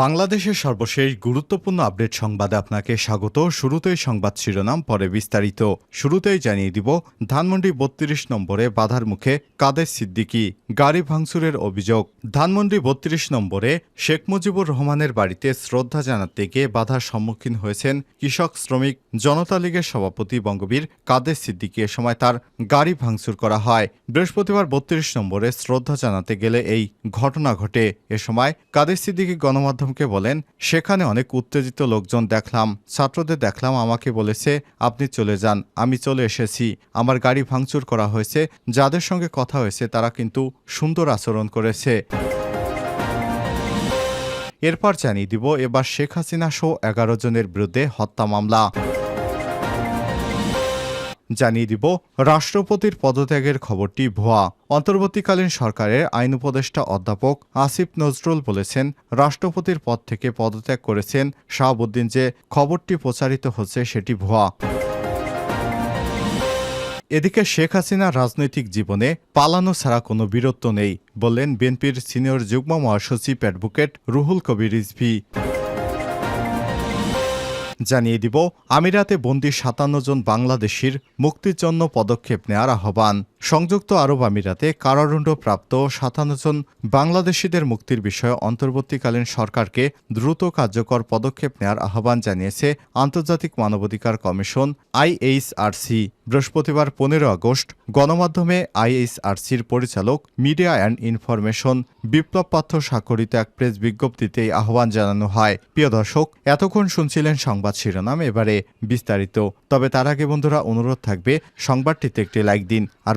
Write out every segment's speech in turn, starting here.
বাংলাদেশের সর্বশেষ গুরুত্বপূর্ণ আপডেট সংবাদে আপনাকে স্বাগত। শুরুতেই সংবাদ শিরোনাম, পরে বিস্তারিত। শুরুতেই জানিয়ে দিব, ধানমন্ডি বত্রিশ নম্বরে বাধার মুখে কাদের সিদ্দিকি? গাড়ি ভাঙচুরের অভিযোগ। ধানমন্ডি বত্রিশ নম্বরে শেখ মুজিবুর রহমানের বাড়িতে শ্রদ্ধা জানাতে গিয়ে বাধার সম্মুখীন হয়েছেন কৃষক শ্রমিক। জনতা লীগের সভাপতি বঙ্গবীর কাদের সিদ্দিকি এ সময় তার গাড়ি ভাঙচুর করা হয়। বৃহস্পতিবার বত্রিশ নম্বরে শ্রদ্ধা জানাতে গেলে এই ঘটনা ঘটে। এ সময় কাদের সিদ্দিকি গণমাধ্যমকে বলেন, সেখানে অনেক উত্তেজিত লোকজন দেখলাম। ছাত্রদের দেখলাম, আমাকে বলেছে, আপনি চলে যান, আমি চলে এসেছি। আমার গাড়ি ভাঙচুর করা হয়েছে। যাদের সঙ্গে কথা হয়েছে, তারা কিন্তু সুন্দর আচরণ করেছে। এরপর জানিয়ে দিব, এবার শেখ হাসিনা সহ এগারো জনের বিরুদ্ধে হত্যা মামলা। জানিয়ে দিব, রাষ্ট্রপতির পদত্যাগের খবরটি ভুয়া। অন্তর্বর্তীকালীন সরকারের আইন উপদেষ্টা অধ্যাপক আসিফ নজরুল বলেছেন, রাষ্ট্রপতির পদ থেকে পদত্যাগ করেছেন শাহাবুদ্দিন যে খবরটি প্রচারিত হচ্ছে সেটি ভুয়া। এদিকে শেখ হাসিনা রাজনৈতিক জীবনে পালানো ছাড়া কোনো বীরত্ব নেই বললেন বিএনপির সিনিয়র যুগ্ম মহাসচিব অ্যাডভোকেট রুহুল কবির রিজভি। জানিয়ে দিব, আমিরাতে বন্দি সাতান্ন জন বাংলাদেশির মুক্তির জন্য পদক্ষেপ নেওয়ার আহ্বান। সংযুক্ত আরব আমিরাতে কারাদণ্ডপ্রাপ্ত সাতান্ন জন বাংলাদেশিদের মুক্তির বিষয়ে অন্তর্বর্তীকালীন সরকারকে দ্রুত কার্যকর পদক্ষেপ নেওয়ার আহ্বান জানিয়েছে আন্তর্জাতিক মানবাধিকার কমিশন আইএইচআরসি। বৃহস্পতিবার পনেরো আগস্ট গণমাধ্যমে আইএইচআরসির পরিচালক মিডিয়া অ্যান্ড ইনফরমেশন বিপ্লব পাত্র স্বাক্ষরিত এক প্রেস বিজ্ঞপ্তিতে আহ্বান জানানো হয়। প্রিয় দর্শক, এতক্ষণ শুনছিলেন সংবাদ শিরোনাম, এবারে বিস্তারিত। তবে তার আগে বন্ধুরা, অনুরোধ থাকবে, সংবাদটিতে একটি লাইক দিন। আর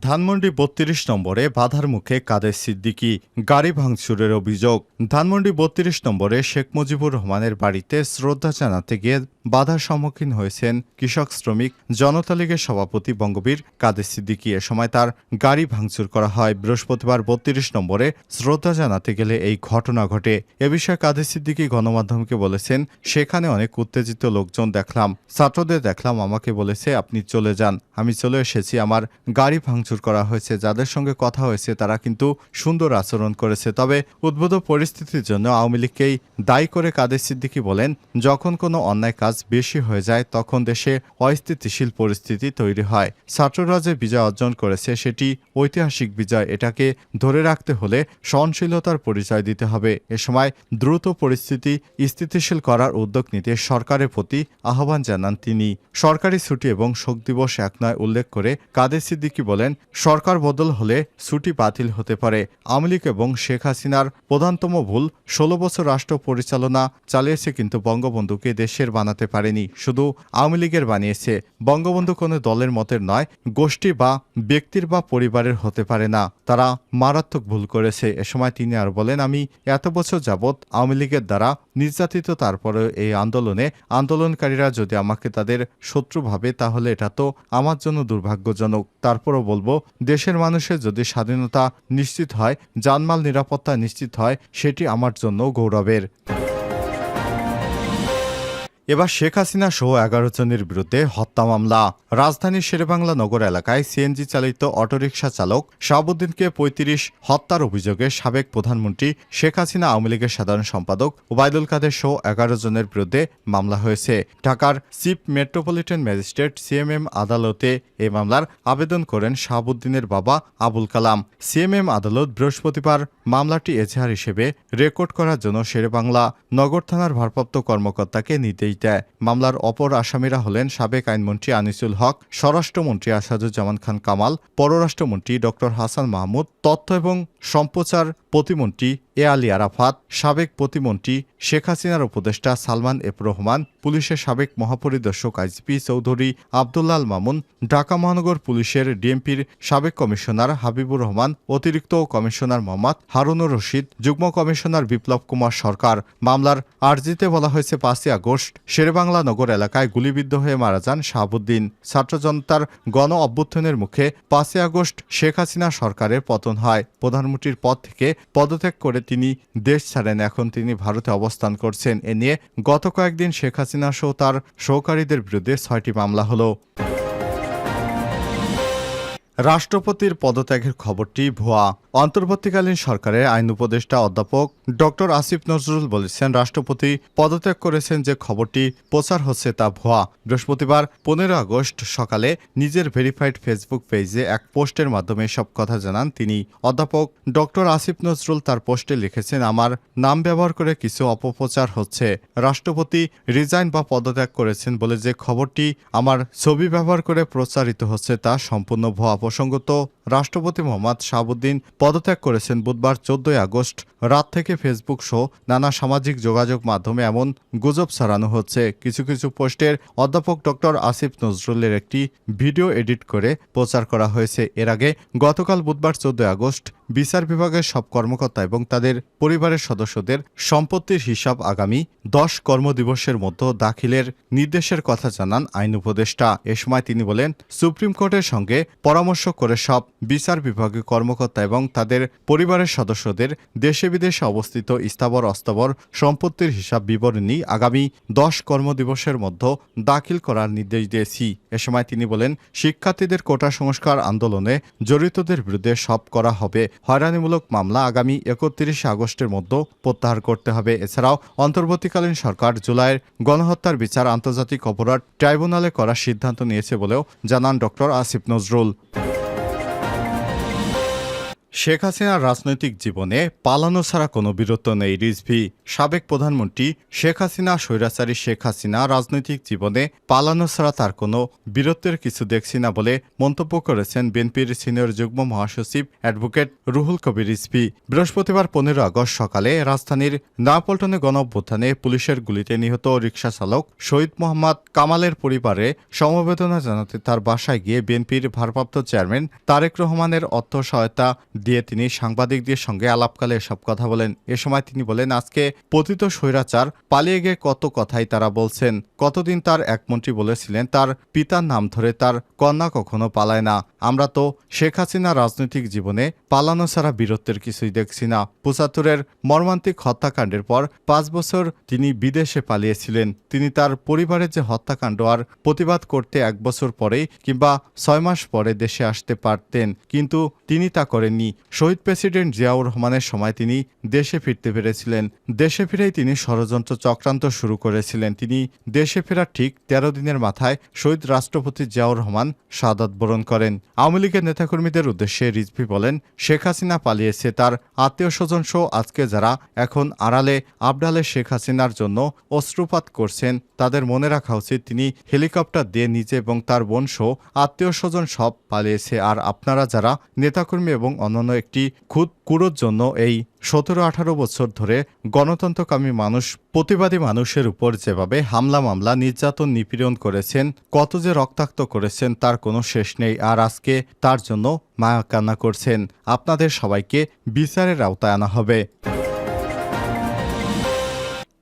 ধানমন্ডি বত্রিশ নম্বরে বাধার মুখে কাদের সিদ্দিকি গাড়ি ভাঙচুরের অভিযোগ। ধানমন্ডি বত্রিশ নম্বরে শেখ মুজিবুর রহমানের বাড়িতে শ্রদ্ধা জানাতে গিয়ে বাধার সম্মুখীন হয়েছেন কৃষক শ্রমিক জনতা লীগের সভাপতি বঙ্গবীর কাদের সিদ্দিকি। এ সময় তার গাড়ি ভাঙচুর করা হয়। বৃহস্পতিবার বত্রিশ নম্বরে শ্রদ্ধা জানাতে গেলে এই ঘটনা ঘটে। এ বিষয়ে কাদের সিদ্দিকি গণমাধ্যমকে বলেছেন, সেখানে অনেক উত্তেজিত লোকজন দেখলাম। ছাত্রদের দেখলাম, আমাকে বলেছে, আপনি চলে যান। আমি চলে এসেছি, আমার গাড়ি ভাঙচুর করা হয়েছে, যাদের সঙ্গে কথা হয়েছে তারা কিন্তু সুন্দর আচরণ করেছে। তবে উদ্ভূত পরিস্থিতির জন্য আওয়ামী লীগকেই দায়ী করে কাদের সিদ্দিকি বলেন, যখন কোনো অন্যায় কাজ বেশি হয়ে যায়, তখন দেশে অস্থিতিশীল পরিস্থিতি তৈরি হয়। ছাত্ররা যে বিজয় অর্জন করেছে, সেটি ঐতিহাসিক বিজয়। এটাকে ধরে রাখতে হলে সহনশীলতার পরিচয় দিতে হবে। এ সময় দ্রুত পরিস্থিতি স্থিতিশীল করার উদ্যোগ নিতে সরকারের প্রতি আহ্বান জানান তিনি। সরকারি ছুটি এবং শোক দিবস এক নয় উল্লেখ করে কাদের সিদ্দিকি বলেন সরকার বদল হলে ছুটি বাতিল হতে পারে। আওয়ামী লীগ এবং শেখ হাসিনার প্রধানতম ভুল ষোলো বছর রাষ্ট্র পরিচালনা চালিয়েছে কিন্তু বঙ্গবন্ধুকে দেশের বানাতে পারেনি। শুধু আওয়ামী লীগের বানিয়েছে। বঙ্গবন্ধু কোনো দলের মতের নয়, গোষ্ঠী বা ব্যক্তির বা পরিবারের হতে পারে না। তারা মারাত্মক ভুল করেছে। এ সময় তিনি আর বলেন, আমি এত বছর যাবৎ আওয়ামী লীগের দ্বারা নির্যাতিত তারপরে এই আন্দোলনে আন্দোলনকারীরা যদি আমাকে তাদের শত্রু ভাবে, তাহলে এটা তো আমার জন্য দুর্ভাগ্যজনক। তারপরও বলব দেশের মানুষের যদি স্বাধীনতা নিশ্চিত হয় জানমাল নিরাপত্তা নিশ্চিত হয় সেটি আমার জন্য গৌরবের। এবার শেখ হাসিনা সহ এগারো জনের বিরুদ্ধে হত্যা মামলা। রাজধানীর শেরেবাংলা নগর এলাকায় সিএনজি চালিত অটোরিকশা চালক শাহাবুদ্দিনকে পঁয়ত্রিশ হত্যার অভিযোগে সাবেক প্রধানমন্ত্রী শেখ হাসিনা আওয়ামী লীগের সাধারণ সম্পাদক ওবায়দুল কাদের সহ এগারো জনের বিরুদ্ধে মামলা হয়েছে। ঢাকার চিফ মেট্রোপলিটন ম্যাজিস্ট্রেট সিএমএম আদালতে এই মামলার আবেদন করেন শাহাবুদ্দিনের বাবা আবুল কালাম। সিএমএম আদালত বৃহস্পতিবার মামলাটি এজাহার হিসেবে রেকর্ড করার জন্য শেরেবাংলা নগর থানার ভারপ্রাপ্ত কর্মকর্তাকে নির্দেশ দেয় মামলার অপর আসামিরা হলেন সাবেক আইনমন্ত্রী আনিসুল হক, স্বরাষ্ট্রমন্ত্রী আসাদুজ্জামান খান কামাল, পররাষ্ট্রমন্ত্রী ড হাসান মাহমুদ, তথ্য এবং সম্প্রচার প্রতিমন্ত্রী এ আলী আরাফাত, সাবেক প্রতিমন্ত্রী শেখ হাসিনার উপদেষ্টা সালমান এফ রহমান, পুলিশের সাবেক মহাপরিদর্শক আইজিপি চৌধুরী আবদুল্লাল মামুন, ঢাকা মহানগর পুলিশের ডিএমপির সাবেক কমিশনার হাবিবুর রহমান, অতিরিক্ত কমিশনার মোহাম্মদ হারুনুর রশিদ, যুগ্ম কমিশনার বিপ্লব কুমার সরকার। মামলার আর্জিতে বলা হয়েছে পাঁচই আগস্ট, শেরেবাংলা নগর এলাকায় গুলিবিদ্ধ হয়ে মারা যান শাহাবুদ্দিন। ছাত্র জনতার গণ অভ্যুত্থানের মুখে পাঁচই আগস্ট শেখ হাসিনা সরকারের পতন হয়। প্রধানমন্ত্রীর পদ থেকে পদত্যাগ করে তিনি দেশ ছাড়েন। এখন তিনি ভারতে অবস্থান করছেন। এ নিয়ে গত কয়েকদিন শেখ হাসিনা সহ তার সহকারীদের বিরুদ্ধে ছয়টি মামলা হলো। রাষ্ট্রপতির পদত্যাগের খবরটি ভুয়া। অন্তর্বর্তীকালীন সরকারের আইন উপদেষ্টা অধ্যাপক ডক্টর আসিফ নজরুল বলেছেন, রাষ্ট্রপতি পদত্যাগ করেছেন যে খবরটি প্রচার হচ্ছে তা ভুয়া। বৃহস্পতিবার পনেরো আগস্ট সকালে নিজের ভেরিফাইড ফেসবুক পেজে এক পোস্টের মাধ্যমে সব কথা জানান তিনি। অধ্যাপক ডক্টর আসিফ নজরুল তার পোস্টে লিখেছেন, আমার নাম ব্যবহার করে কিছু অপপ্রচার হচ্ছে। রাষ্ট্রপতি রিজাইন বা পদত্যাগ করেছেন বলে যে খবরটি আমার ছবি ব্যবহার করে প্রচারিত হচ্ছে তা সম্পূর্ণ ভুয়া প্রসঙ্গত রাষ্ট্রপতি মোহাম্মদ শাহাবুদ্দিন পদত্যাগ করেছেন বুধবার চোদ্দই আগস্ট। রাত থেকে ফেসবুক সহ নানা সামাজিক যোগাযোগ মাধ্যমে এমন গুজব ছড়ানো হচ্ছে। কিছু কিছু পোস্টের অধ্যাপক ডক্টর আসিফ নজরুলের একটি ভিডিও এডিট করে প্রচার করা হয়েছে। এর আগে গতকাল বুধবার চোদ্দই আগস্ট বিচার বিভাগের সব কর্মকর্তা এবং তাদের পরিবারের সদস্যদের সম্পত্তির হিসাব আগামী দশ কর্মদিবসের মধ্যে দাখিলের নির্দেশের কথা জানান আইন উপদেষ্টা। এ সময় তিনি বলেন, সুপ্রিম কোর্টের সঙ্গে পরামর্শ করে সব বিচার বিভাগীয় কর্মকর্তা এবং তাদের পরিবারের সদস্যদের দেশে বিদেশে অবস্থিত স্থাবর অস্থাবর সম্পত্তির হিসাব বিবরণী আগামী দশ কর্মদিবসের মধ্যে দাখিল করার নির্দেশ দিয়েছি। এ সময় তিনি বলেন, শিক্ষার্থীদের কোটা সংস্কার আন্দোলনে জড়িতদের বিরুদ্ধে সব করা হবে হয়রানিমূলক মামলা আগামী একত্রিশে আগস্টের মধ্যে প্রত্যাহার করতে হবে। এছাড়াও অন্তর্বর্তীকালীন সরকার জুলাইয়ের গণহত্যার বিচার আন্তর্জাতিক অপরাধ ট্রাইব্যুনালে করার সিদ্ধান্ত নিয়েছে বলেও জানান ডক্টর আসিফ নজরুল। শেখ হাসিনার রাজনৈতিক জীবনে পালানো ছাড়া কোনো বীরত্ব নেই রিজভি। সাবেক প্রধানমন্ত্রী শেখ হাসিনা, স্বৈরাচারী শেখ হাসিনা রাজনৈতিক জীবনে পালানো ছাড়া তার কোনো বীরত্বের কিছু দেখছি না বলে মন্তব্য করেছেন বিএনপির সিনিয়র যুগ্ম মহাসচিব অ্যাডভোকেট রুহুল কবির রিজভি। বৃহস্পতিবার পনেরো আগস্ট সকালে রাজধানীর নয়াপল্টনে গণ অভ্যুত্থানে পুলিশের গুলিতে নিহত রিকশা চালক শহীদ মোহাম্মদ কামালের পরিবারে সমবেদনা জানাতে তার বাসায় গিয়ে বিএনপির ভারপ্রাপ্ত চেয়ারম্যান তারেক রহমানের অর্থ সহায়তা দিয়ে তিনি সাংবাদিকদের সঙ্গে আলাপকালে এসব কথা বলেন। এ সময় তিনি বলেন, আজকে পতিত স্বৈরাচার পালিয়ে গিয়ে কত কথাই তারা বলছেন। কতদিন তার এক মন্ত্রী বলেছিলেন, তার পিতার নাম ধরে তার কন্যা কখনো পালায় না। আমরা তো শেখ হাসিনা রাজনৈতিক জীবনে পালানো ছাড়া বীরত্বের কিছুই দেখছি না। পঁচাত্তরের মর্মান্তিক হত্যাকাণ্ডের পর পাঁচ বছর তিনি বিদেশে পালিয়েছিলেন। তিনি তার পরিবারের যে হত্যাকাণ্ড আর প্রতিবাদ করতে এক বছর পরেই কিংবা ছয় মাস পরে দেশে আসতে পারতেন। কিন্তু তিনি তা করেননি। শহীদ প্রেসিডেন্ট জিয়াউর রহমানের সময় তিনি দেশে ফিরতে পেরেছিলেন। দেশে ফিরেই তিনি ষড়যন্ত্র চক্রান্ত শুরু করেছিলেন। তিনি দেশে ফেরার ঠিক তেরো দিনের মাথায় শহীদ রাষ্ট্রপতি জিয়াউর রহমান শাহাদত বরণ করেন। আওয়ামী লীগের নেতাকর্মীদের উদ্দেশ্যে রিজভি বলেন, শেখ হাসিনা পালিয়েছে, তার আত্মীয় স্বজন সহ আজকে যারা এখন আড়ালে আবডালে শেখ হাসিনার জন্য অশ্রুপাত করছেন, তাদের মনে রাখা উচিত তিনি হেলিকপ্টার দিয়ে নিজে এবং তার বোন সহ আত্মীয় স্বজন সব পালিয়েছে। আর আপনারা যারা নেতাকর্মী এবং অন্যান্য একটি খুদ কুড়োর জন্য এই সতেরো আঠারো বছর ধরে গণতন্ত্রকামী মানুষ, প্রতিবাদী মানুষের উপর যেভাবে হামলা মামলা, নির্যাতন নিপীড়ন করেছেন, কত যে রক্তাক্ত করেছেন তার কোনো শেষ নেই আর আজকে তার জন্য মায়া কান্না করছেন। আপনাদের সবাইকে বিচারের আওতায় আনা হবে।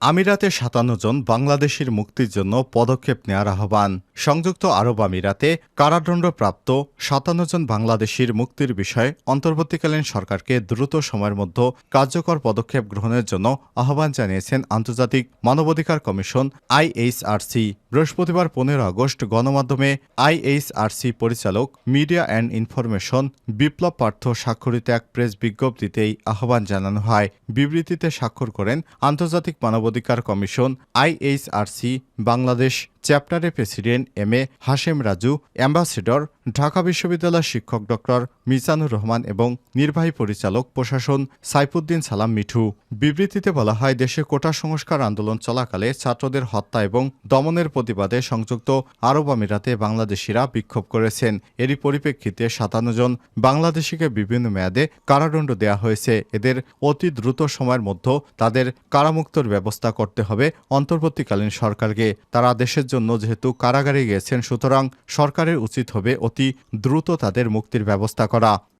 আমিরাতে সাতান্ন জন বাংলাদেশের মুক্তির জন্য পদক্ষেপ নেওয়ার আহ্বান। সংযুক্ত আরব আমিরাতে কারাদণ্ডপ্রাপ্ত সাতান্ন জন বাংলাদেশির মুক্তির বিষয়ে অন্তর্বর্তীকালীন সরকারকে দ্রুত সময়ের মধ্যে কার্যকর পদক্ষেপ গ্রহণের জন্য আহ্বান জানিয়েছেন আন্তর্জাতিক মানবাধিকার কমিশন আইএইচআরসি। বৃহস্পতিবার পনেরো আগস্ট গণমাধ্যমে আইএইচআরসি পরিচালক, media and information Biplob Partho স্বাক্ষরিত এক প্রেস বিজ্ঞপ্তিতে এই আহ্বান জানানো হয়। বিবৃতিতে স্বাক্ষর করেন আন্তর্জাতিক মানবাধিকার কমিশন, আইএইচআরসি, বাংলাদেশ চ্যাপ্টারের president M A Hashem Raju, ambassador, Dhaka বিশ্ববিদ্যালয়ের শিক্ষক ডক্টর মিজানুর রহমান এবং নির্বাহী পরিচালক প্রশাসন সাইফুদ্দিন সালাম মিঠু। বিবৃতিতে বলা হয়, দেশে কোটা সংস্কার আন্দোলন চলাকালে ছাত্রদের হত্যা এবং দমনের প্রতিবাদে সংযুক্ত আরব আমিরাতে বাংলাদেশিরা বিক্ষোভ করেছেন। এরই পরিপ্রেক্ষিতে সাতান্ন জন বাংলাদেশিকে বিভিন্ন মেয়াদে কারাদণ্ড দেওয়া হয়েছে। এদের অতি দ্রুত সময়ের মধ্যে তাদের কারামুক্তর ব্যবস্থা করতে হবে অন্তর্বর্তীকালীন সরকারকে। তারা দেশের জন্য যেহেতু কারাগারে গেছেন সুতরাং সরকারের উচিত হবে অতি দ্রুত তাদের মুক্তির ব্যবস্থা করা।